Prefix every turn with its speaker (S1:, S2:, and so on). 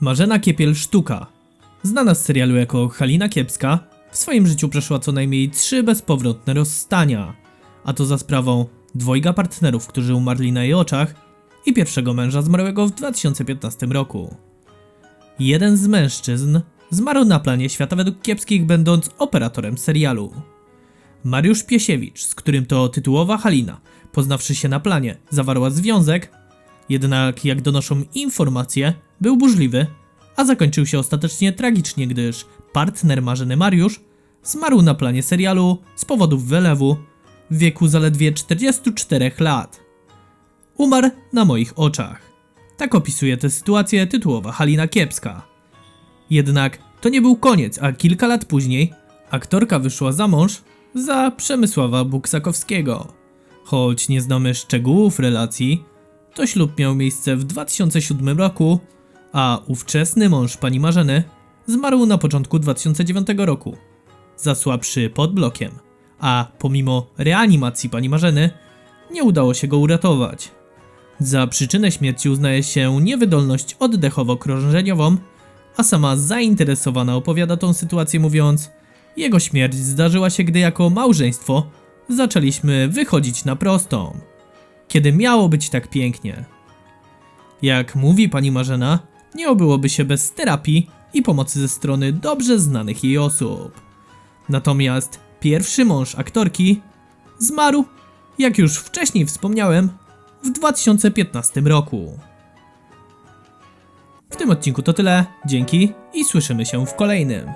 S1: Marzena Kiepiel-Sztuka, znana z serialu jako Halina Kiepska, w swoim życiu przeszła co najmniej trzy bezpowrotne rozstania, a to za sprawą dwojga partnerów, którzy umarli na jej oczach i pierwszego męża zmarłego w 2015 roku. Jeden z mężczyzn zmarł na planie świata według kiepskich, będąc operatorem serialu. Mariusz Piesiewicz, z którym to tytułowa Halina, poznawszy się na planie, zawarła związek, jednak jak donoszą informacje, był burzliwy, a zakończył się ostatecznie tragicznie, gdyż partner Marzeny Mariusz zmarł na planie serialu z powodów wylewu w wieku zaledwie 44 lat. Umarł na moich oczach. Tak opisuje tę sytuację tytułowa Halina Kiepska. Jednak to nie był koniec, a kilka lat później aktorka wyszła za mąż za Przemysława Buksakowskiego. Choć nie znamy szczegółów relacji, to ślub miał miejsce w 2007 roku, a ówczesny mąż pani Marzeny zmarł na początku 2009 roku. Zasłabszy pod blokiem, a pomimo reanimacji pani Marzeny nie udało się go uratować. Za przyczynę śmierci uznaje się niewydolność oddechowo-krążeniową, a sama zainteresowana opowiada tą sytuację mówiąc Jego śmierć zdarzyła się, gdy jako małżeństwo zaczęliśmy wychodzić na prostą. Kiedy miało być tak pięknie. Jak mówi pani Marzena, nie obyłoby się bez terapii i pomocy ze strony dobrze znanych jej osób. Natomiast pierwszy mąż aktorki zmarł, jak już wcześniej wspomniałem, w 2015 roku. W tym odcinku to tyle, dzięki i słyszymy się w kolejnym.